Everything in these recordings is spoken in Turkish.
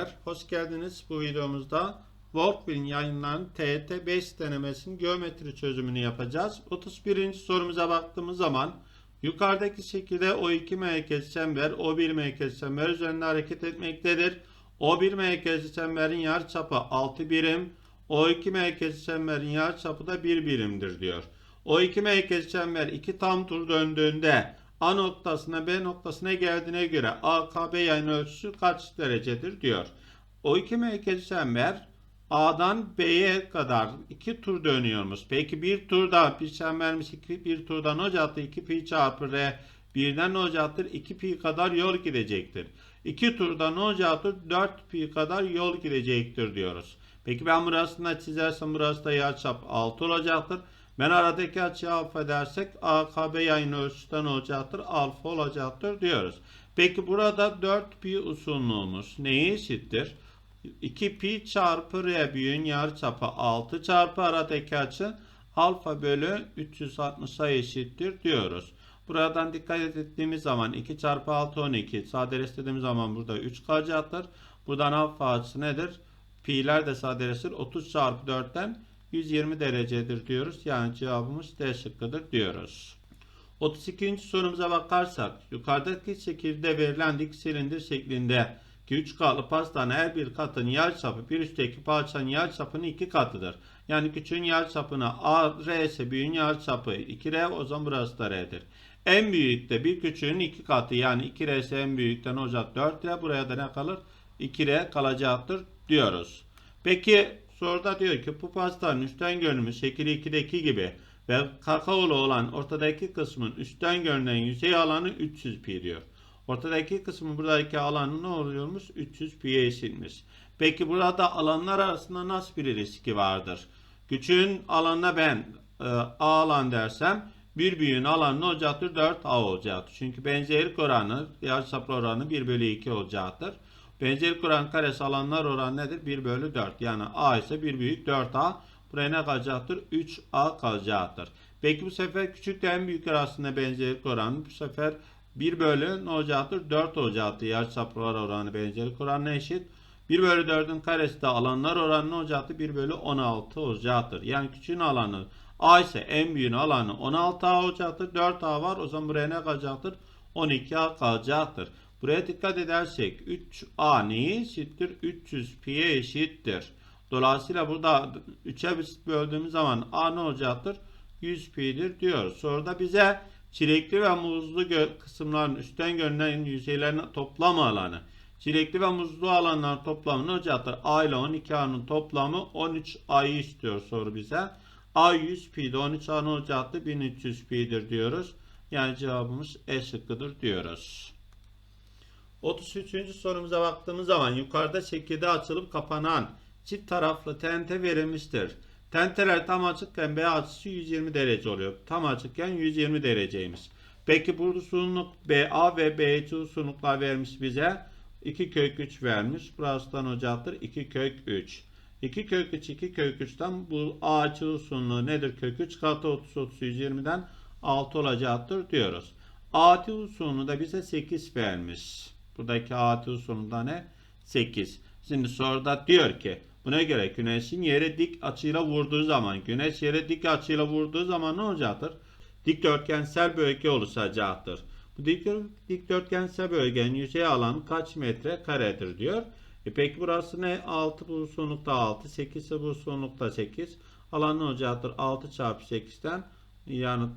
Öğrenciler, hoş geldiniz. Bu videomuzda Workbill'in yayınlanan TET 5 denemesinin geometri çözümünü yapacağız. 31. sorumuza baktığımız zaman yukarıdaki şekilde O2 merkez çember O1 merkez çember üzerinde hareket etmektedir. O1 merkez çemberin yarıçapı 6 birim, O2 merkez çemberin yarıçapı da 1 birimdir diyor. O2 merkez çember 2 tam tur döndüğünde A noktasına B noktasına geldiğine göre AKB yayın ölçüsü kaç derecedir diyor. O iki merkez çember A'dan B'ye kadar iki tur dönüyormuş. Peki bir turda bir çembermiş iki, bir turda ne olacaktır? 2 pi çarpı R birden ne olacaktır? 2 pi kadar yol gidecektir. İki turda ne olacaktır? 4 pi kadar yol gidecektir diyoruz. Peki ben burasını çizersem burası da yarıçap 6 olacaktır. Ben aradaki açıyı alfa dersek AKB yayın ölçüsü ne olacaktır? Alfa olacaktır diyoruz. Peki burada 4 pi usulümüz neye eşittir? 2 pi çarpı r büyüğün yarıçapı 6 çarpı aradaki açı alfa bölü 360'a eşittir diyoruz. Buradan dikkat ettiğimiz zaman 2 çarpı 6 12 sadeleştirdiğimiz zaman burada 3 kalacaktır. Buradan alfa açısı nedir? Pi'ler de sadeleştir. 30 çarpı 4'ten 120 derecedir diyoruz. Yani cevabımız D şıkkıdır diyoruz. 32. sorumuza bakarsak yukarıdaki şekilde verilen dik silindir şeklinde ki 3 katlı pastanın her bir katının yarıçapı bir üstteki parçanın yarıçapının 2 katıdır. Yani küçüğün yarıçapına A, R ise büyüğün yarıçapı 2R o zaman burası da R'dir. En büyük de bir küçüğün 2 katı yani 2R ise en büyükten olacak 4R buraya da ne kalır? 2R kalacaktır diyoruz. Peki soruda diyor ki bu pastanın üstten görünümü şekli 2'deki gibi ve kakaolu olan ortadaki kısmın üstten görünen yüzey alanı 300 pi diyor. Ortadaki kısmın buradaki alanı ne oluyormuş? 300 pi'ye eşitmiş. Peki burada alanlar arasında nasıl bir ilişki vardır? Küçüğün alanına ben e, A alan dersem bir büyüğün alanı olacaktır? 4A olacaktır. Çünkü benzerlik oranı, yarıçaplı oranı 1 bölü 2 olacaktır. Benzerlik oranı karesi alanlar oranı nedir? 1 bölü 4. Yani A ise 1 büyük 4A. Buraya ne kalacaktır? 3A kalacaktır. Peki bu sefer küçük en büyük arasında benzerlik oranı bu sefer 1 bölü ne olacaktır? 4 olacaktır. Yarıçaplar oranı benzerlik oranına eşit. 1 bölü 4'ün karesi de alanlar oranı ne olacaktır? 1 bölü 16 olacaktır. Yani küçüğün alanı A ise en büyüğün alanı 16A olacaktır. 4A var. O zaman buraya ne kalacaktır? 12A kalacaktır. Buraya dikkat edersek 3A neye eşittir? 300 pi'ye eşittir. Dolayısıyla burada 3'e böldüğümüz zaman A ne olacaktır? 100 pi'dir diyoruz. Soruda bize çilekli ve muzlu kısımların üstten görünen yüzeylerin toplam alanı. Çilekli ve muzlu alanların toplamı ne olacaktır? A ile 12A'nın toplamı 13A'yı istiyor soru bize. A 100 pi'de 13A ne olacaktır? 1300 pi'dir diyoruz. Yani cevabımız E şıkkıdır diyoruz. 33. sorumuza baktığımız zaman yukarıda şekilde açılıp kapanan çift taraflı tente verilmiştir. Tenteler tam açıkken B açısı 120 derece oluyor. Tam açıkken 120 dereceymiş. Peki bu uzunluk BA ve BC uzunluklar vermiş bize. 2 kök 3 vermiş. Burasından olacaktır 2 kök 3. 2 kök 3 2 kök 3'ten bu A açı uzunluğu nedir? Kök 3 katı 30 30 120'den 6 olacaktır diyoruz. AT uzunluğu da bize 8 vermiş. Buradaki AT uzunluğu ne? 8. Şimdi soruda diyor ki buna göre güneşin yere dik açıyla vurduğu zaman güneş yere dik açıyla vurduğu zaman ne olacaktır? Dikdörtgensel bölge oluşacaktır. Bu dikdörtgensel bölgenin yüzey alanı kaç metre karedir diyor. E peki burası ne? 6 bu uzunlukta 6, 8 ise bu uzunlukta 8. Alan ne olacaktır? 6 çarpı 8'ten yani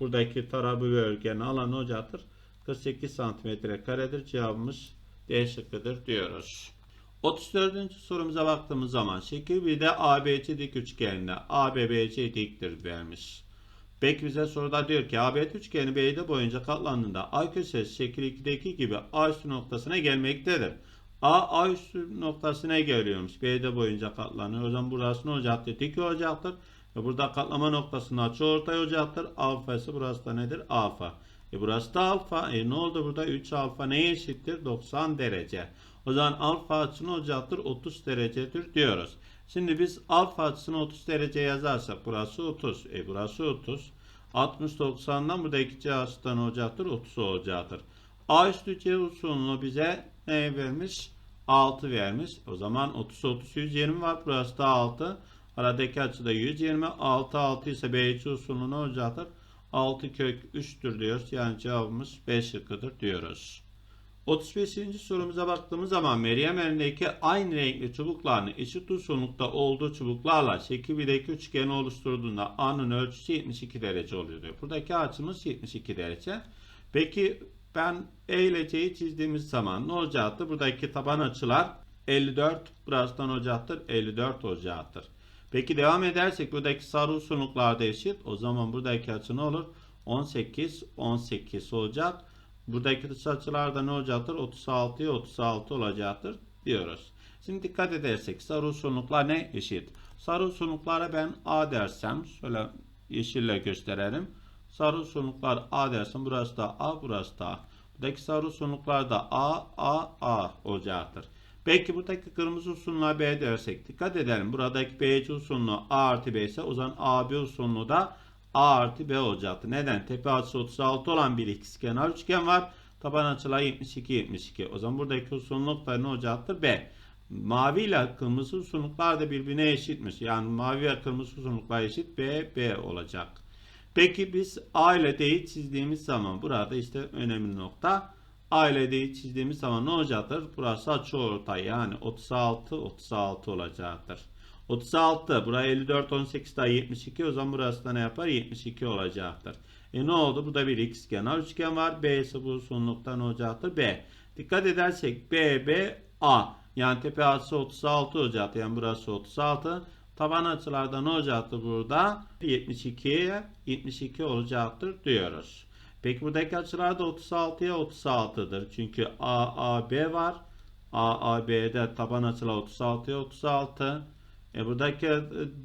buradaki tarafı bölgenin alanı olacaktır? 48 santimetre karedir. Cevabımız D şıkkıdır diyoruz. 34. sorumuza baktığımız zaman şekil 1'de ABC dik üçgenine ABBC diktir vermiş. Peki bize soruda diyor ki ABC üçgeni BD boyunca katlandığında A köşesi şekil 2'deki gibi A üstü noktasına gelmektedir. A, A üstü noktasına geliyormuş. BD boyunca katlanıyor. O zaman burası ne olacaktır? Dik olacaktır. Ve burada katlama noktasının açı ortay olacaktır. Alfa ise burası da nedir? Alfa. E burası da alfa. E ne oldu burada? 3 alfa neye eşittir? 90 derece. O zaman alfa açı ne olacaktır? 30 derecedir diyoruz. Şimdi biz alfa açısını 30 derece yazarsak burası 30. E burası 30. 60 90'dan burada 2 açıdan olacaktır? 30 olacaktır. A üstü C uzunluğu bize ne vermiş? 6 vermiş. O zaman 30 30 120 var. Burası da 6. Aradaki açı da 120. 6 6 ise BC usulü ne olacaktır? 6 kök 3'tür diyoruz. Yani cevabımız B şıkkıdır diyoruz. 35. sorumuza baktığımız zaman Meryem elindeki aynı renkli çubuklarını eşit uzunlukta olduğu çubuklarla şekil 1'deki üçgeni oluşturduğunda A'nın ölçüsü 72 derece oluyor diyor. Buradaki açımız 72 derece. Peki ben E ile C'yi çizdiğimiz zaman ne olacaktır? Buradaki taban açılar 54, burasından olacaktır 54 olacaktır. Peki devam edersek buradaki sarı uzunluklar da eşit. O zaman buradaki açı ne olur? 18, 18 olacak. Buradaki dış açılarda ne olacaktır? 36'ya 36 olacaktır diyoruz. Şimdi dikkat edersek sarı uzunluklar ne? Eşit. Sarı uzunluklara ben A dersem şöyle yeşille gösterelim. Sarı uzunluklar A dersem burası da A burası da A. Buradaki sarı uzunluklar da A A A olacaktır. Peki buradaki kırmızı uzunluğa B dersek dikkat edelim. Buradaki BC uzunluğu A artı B ise o zaman AB uzunluğu da A artı B olacaktı. Neden? Tepe açısı 36 olan bir ikizkenar üçgen var. Taban açılar 72 72. O zaman buradaki uzunluk da ne olacaktır? B. Mavi ile kırmızı uzunluklar da birbirine eşitmiş. Yani mavi ve kırmızı uzunluklar eşit B B olacak. Peki biz A ile D'yi çizdiğimiz zaman burada işte önemli nokta. A ile D'yi çizdiğimiz zaman ne olacaktır? Burası açıortay yani 36 36 olacaktır. 36 buraya 54 18 daha 72 o zaman burası da ne yapar? 72 olacaktır. E ne oldu? Bu da bir ikizkenar üçgen var. B ise bu uzunlukta ne olacaktır? B. Dikkat edersek B B A yani tepe açısı 36 olacaktı. Yani burası 36. Taban açılarda ne olacaktı burada? 72'ye 72 olacaktır diyoruz. Peki buradaki açılar da 36'ya 36'dır. Çünkü AAB var. AAB'de taban açılar 36'ya 36. E buradaki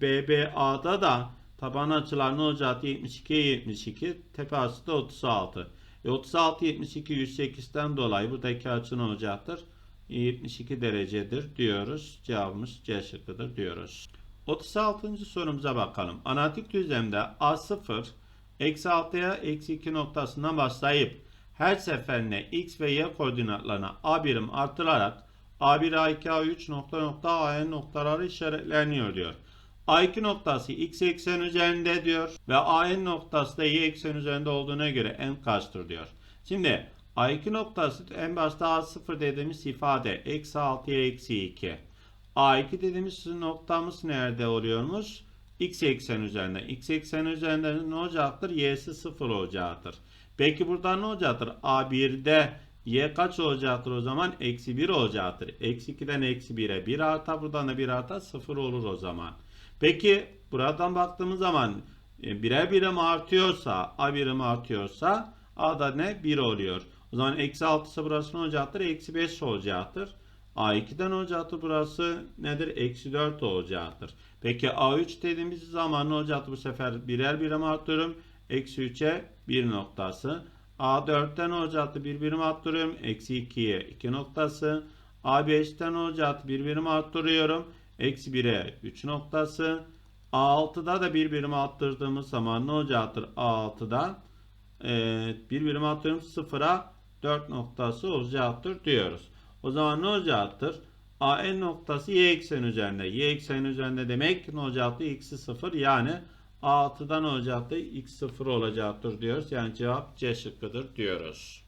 BBA'da da taban açılar ne olacaktı? 72'ye 72. Tepe açısı da 36. E 36 72 108'den dolayı buradaki açı ne olacaktır? 72 derecedir diyoruz. Cevabımız C şıkkıdır diyoruz. 36. sorumuza bakalım. Analitik düzlemde A0 eksi 6'ya eksi 2 noktasından başlayıp her seferinde x ve y koordinatlarına a birim artırarak a1, a2, a3 nokta nokta an noktaları işaretleniyor diyor. A2 noktası x eksen üzerinde diyor ve AN noktası da y eksen üzerinde olduğuna göre n kaçtır diyor. Şimdi A2 noktası en başta A0 dediğimiz ifade eksi 6'ya eksi 2. A2 dediğimiz noktamız nerede oluyormuş? X eksen üzerinde. X eksen üzerinde ne olacaktır? Y'si 0 olacaktır. Peki burada ne olacaktır? A1'de Y kaç olacaktır o zaman? Eksi 1 olacaktır. Eksi 2'den eksi 1'e 1 artar. Buradan da 1 artar. 0 olur o zaman. Peki buradan baktığımız zaman e, birer birim artıyorsa A birim artıyorsa A da ne? 1 oluyor. O zaman eksi 6 ise burası ne olacaktır? Eksi 5 olacaktır. A2'den olacaktır burası nedir? Eksi 4 olacaktır. Peki A3 dediğimiz zaman ne olacaktır bu sefer? Birer birim arttırıyorum. Eksi 3'e 1 noktası. A4'ten olacaktı bir birim arttırıyorum. Eksi 2'ye 2 noktası. A5'ten olacaktı bir birim arttırıyorum. Eksi 1'e 3 noktası. A6'da da bir birim arttırdığımız zaman ne olacaktır? A6'da e, bir birim arttırıyorum 0'a 4 noktası olacaktır diyoruz. O zaman ne olacaktır? AN noktası y eksen üzerinde. Y eksen üzerinde demek ne olacaktı? X'i 0 yani A6'dan olacaktı. X 0 olacaktır diyoruz. Yani cevap C şıkkıdır diyoruz.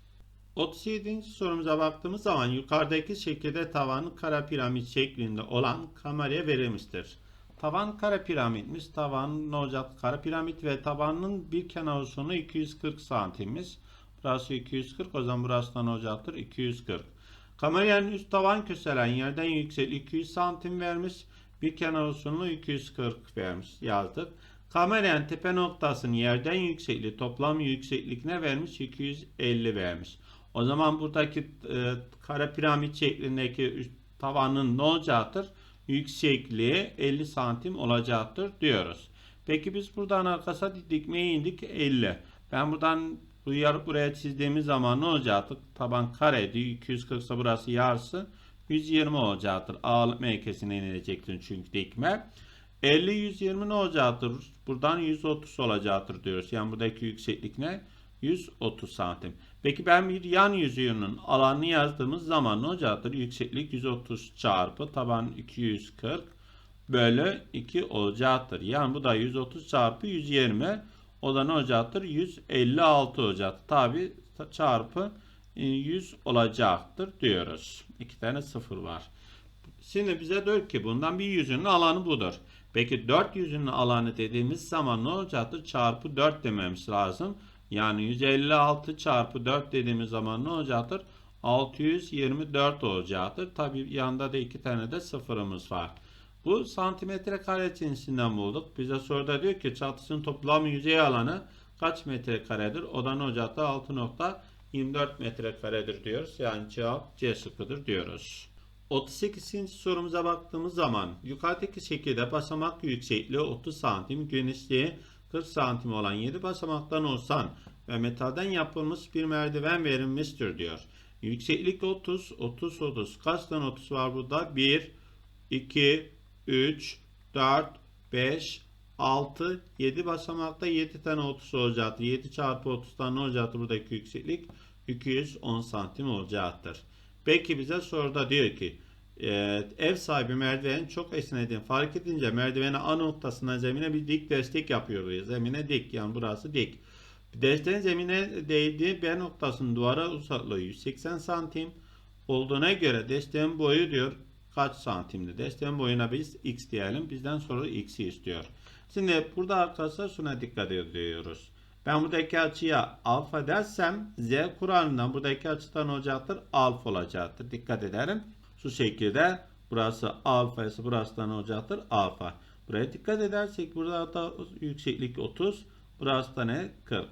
37. sorumuza baktığımız zaman yukarıdaki şekilde tavanı kara piramit şeklinde olan kameraya verilmiştir. Tavan kara piramitmiş. Tavan ne olacak? Kara piramit ve tabanın bir kenar uzunluğu 240 santimmiş. Burası 240 o zaman burası da ne olacaktır? 240. Kameranın üst tavan köselen yerden yüksek 200 santim vermiş. Bir kenar uzunluğu 240 vermiş yazdık. Kameranın tepe noktasının yerden yüksekliği toplam yükseklik ne vermiş? 250 vermiş. O zaman buradaki e, kara piramit şeklindeki üst tavanın ne olacaktır? Yüksekliği 50 santim olacaktır diyoruz. Peki biz buradan arkasına dikmeye indik 50. Ben buradan bu yarı buraya çizdiğimiz zaman ne olacaktır? Taban kareydi. 240 ise burası yarısı. 120 olacaktır. Ağırlık merkezine inilecektir çünkü dikme. 50 120 ne olacaktır? Buradan 130 olacaktır diyoruz. Yani buradaki yükseklik ne? 130 santim. Peki ben bir yan yüzüğünün alanını yazdığımız zaman ne olacaktır? Yükseklik 130 çarpı taban 240 bölü 2 olacaktır. Yani bu da 130 çarpı 120 o da ne olacaktır? 156 olacaktır. Tabi çarpı e, 100 olacaktır diyoruz. İki tane sıfır var. Şimdi bize diyor ki bundan bir yüzünün alanı budur. Peki 4 yüzünün alanı dediğimiz zaman ne olacaktır? Çarpı 4 dememiz lazım. Yani 156 çarpı 4 dediğimiz zaman ne olacaktır? 624 olacaktır. Tabi yanında da iki tane de sıfırımız var. Bu santimetre kare cinsinden bulduk. Bize soruda diyor ki çatısının toplam yüzey alanı kaç metre karedir? O da ne olacaktır? 6.24 metre karedir diyoruz. Yani cevap C şıkkıdır diyoruz. 38. sorumuza baktığımız zaman yukarıdaki şekilde basamak yüksekliği 30 santim, genişliği 40 santim olan 7 basamaktan olsan ve metalden yapılmış bir merdiven verilmiştir diyor. Yükseklik 30, 30, 30. Kaç tane 30 var burada? 1, 2, 3, 4, 5, 6, 7 basamakta 7 tane 30 olacaktır. 7 çarpı 30'dan ne olacaktır buradaki yükseklik? 210 santim olacaktır. Peki bize soruda diyor ki ev sahibi merdivenin çok esnediğini fark edince merdiveni A noktasından zemine bir dik destek yapıyor. Zemine dik yani burası dik. Desteğin zemine değdiği B noktasının duvara uzaklığı 180 santim olduğuna göre desteğin boyu diyor kaç santimdi? Desteğin boyuna biz x diyelim. Bizden sonra x'i istiyor. Şimdi burada arkadaşlar şuna dikkat ediyoruz. Ben buradaki açıya alfa dersem z kuralından buradaki açıdan olacaktır alfa olacaktır. Dikkat edelim. Şu şekilde burası alfa ise burası da ne olacaktır? Alfa. Buraya dikkat edersek burada da yükseklik 30. Burası da ne? 40.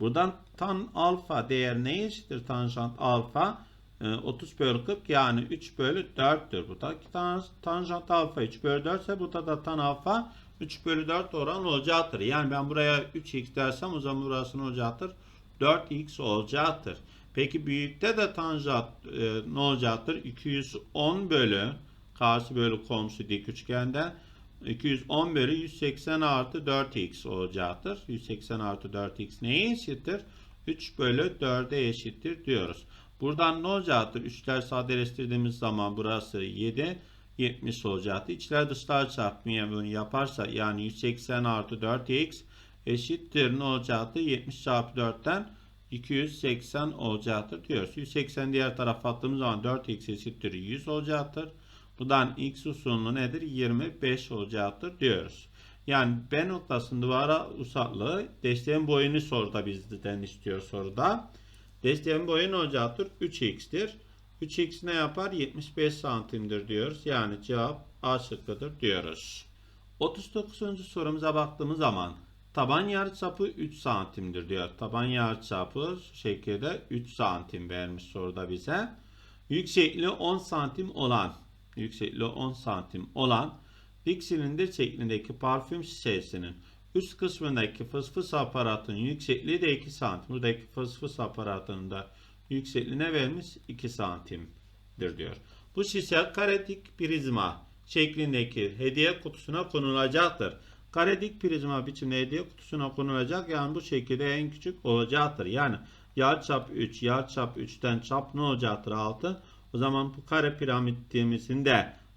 Buradan tan alfa değer neye eşittir? Tanjant alfa 30 bölü 40 yani 3 bölü 4'tür. Buradaki tan tanjant alfa 3 bölü 4 ise burada da tan alfa 3 bölü 4 oran olacaktır. Yani ben buraya 3x dersem o zaman burası ne olacaktır? 4x olacaktır. Peki büyükte de tanjant e, ne olacaktır? 210 bölü karşı bölü komşu dik üçgende 210 bölü 180 artı 4x olacaktır. 180 artı 4x neye eşittir? 3 bölü 4'e eşittir diyoruz. Buradan ne olacaktır? 3'ler sadeleştirdiğimiz zaman burası 7, 70 olacaktır. İçler dışlar çarpımı yaparsa yani 180 artı 4x eşittir ne olacaktır? 70 çarpı 4'ten 280 olacaktır diyoruz. 180 diğer tarafa attığımız zaman 4x eşittir 100 olacaktır. Buradan x usulü nedir? 25 olacaktır diyoruz. Yani B noktasının duvara uzaklığı desteğin boyunu soruda bizden istiyor soruda. Desteğin boyu ne olacaktır? 3x'tir. 3x ne yapar? 75 santimdir diyoruz. Yani cevap A şıkkıdır diyoruz. 39. sorumuza baktığımız zaman taban yarıçapı 3 santimdir diyor. Taban yarıçapı şu şekilde 3 santim vermiş soruda bize. Yüksekliği 10 santim olan yüksekliği 10 santim olan dik silindir şeklindeki parfüm şişesinin üst kısmındaki fısfıs aparatının yüksekliği de 2 santim. Buradaki fısfıs aparatının da yüksekliğine vermiş 2 santimdir diyor. Bu şişe karedik prizma şeklindeki hediye kutusuna konulacaktır. Karedik prizma biçimde hediye kutusuna konulacak yani bu şekilde en küçük olacaktır. Yani yarçap 3, yarçap 3'ten çap ne olacaktır 6? O zaman bu kare piramitimizin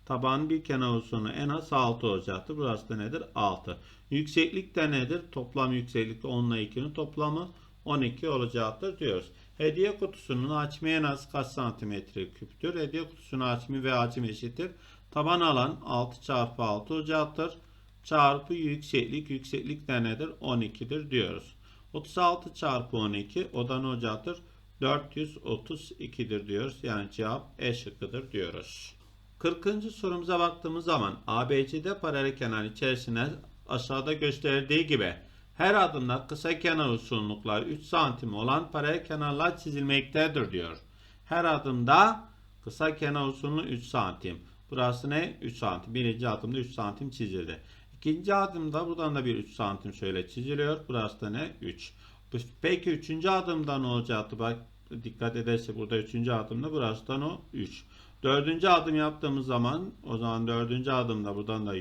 taban bir kenar uzunluğu en az 6 olacaktır. Burası da nedir? 6. Yükseklik de nedir? Toplam yükseklik 10 ile 2'nin toplamı 12 olacaktır diyoruz. Hediye kutusunun hacmi en az kaç santimetre küptür? Hediye kutusunun hacmi ve hacim eşittir. Taban alan 6 çarpı 6 olacaktır. Çarpı yükseklik. Yükseklik de nedir? 12'dir diyoruz. 36 çarpı 12 o da ne olacaktır? 432'dir diyoruz. Yani cevap E şıkkıdır diyoruz. 40. sorumuza baktığımız zaman ABCD paralel kenar içerisine aşağıda gösterdiği gibi her adımda kısa kenar uzunluklar 3 santim olan paralel kenarlar çizilmektedir diyor. Her adımda kısa kenar uzunluğu 3 santim. Burası ne? 3 santim. Birinci adımda 3 santim çizildi. İkinci adımda buradan da bir 3 santim şöyle çiziliyor. Burası da ne? 3. Peki üçüncü adımda ne olacaktı? Bak dikkat ederse burada üçüncü adımda burası da o 3. Dördüncü adım yaptığımız zaman o zaman dördüncü adımda buradan da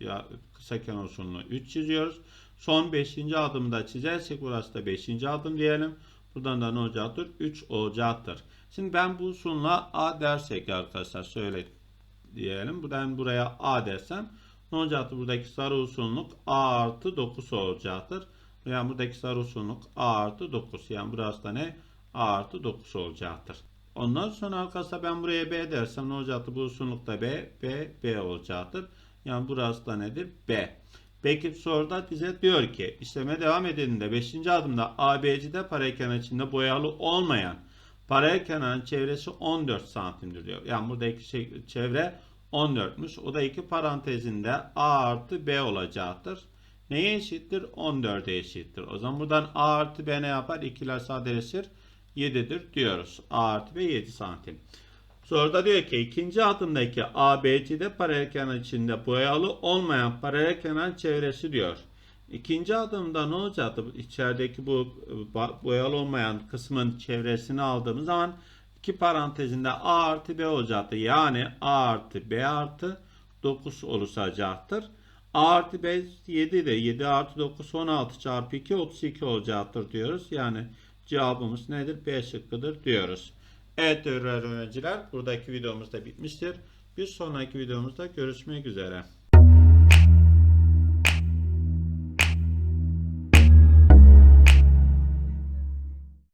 ya, kısa kenar uzunluğu 3 çiziyoruz. Son 5. adımda çizersek burası da 5. adım diyelim. Buradan da ne olacaktır? 3 olacaktır. Şimdi ben bu usulla A dersek arkadaşlar şöyle diyelim. Buradan buraya A dersem ne olacaktır? Buradaki sarı usulünlük A artı 9 olacaktır. Yani buradaki sarı usulünlük A artı 9. Yani burası da ne? A artı 9 olacaktır. Ondan sonra arkadaşlar ben buraya B dersem ne olacaktır? Bu usulünlükte B, B, B olacaktır. Yani burası da nedir? B. Peki soruda bize diyor ki işleme devam edildiğinde 5. adımda ABC'de paralel içinde boyalı olmayan paralel kenarın çevresi 14 santimdir diyor. Yani buradaki şey, çevre 14'müş. O da iki parantezinde A artı B olacaktır. Neye eşittir? 14'e eşittir. O zaman buradan A artı B ne yapar? İkiler sadeleşir. 7'dir diyoruz. A artı B 7 santim. Soruda diyor ki ikinci adımdaki ABC'de paralel kenar içinde boyalı olmayan paralel kenar çevresi diyor. İkinci adımda ne olacaktı? İçerideki bu boyalı olmayan kısmın çevresini aldığımız zaman iki parantezinde A artı B olacaktı. Yani A artı B artı 9 oluşacaktır. A artı B 7 de 7 artı 9 16 çarpı 2 32 olacaktır diyoruz. Yani cevabımız nedir? B şıkkıdır diyoruz. Evet öğrenciler buradaki videomuz da bitmiştir. Bir sonraki videomuzda görüşmek üzere.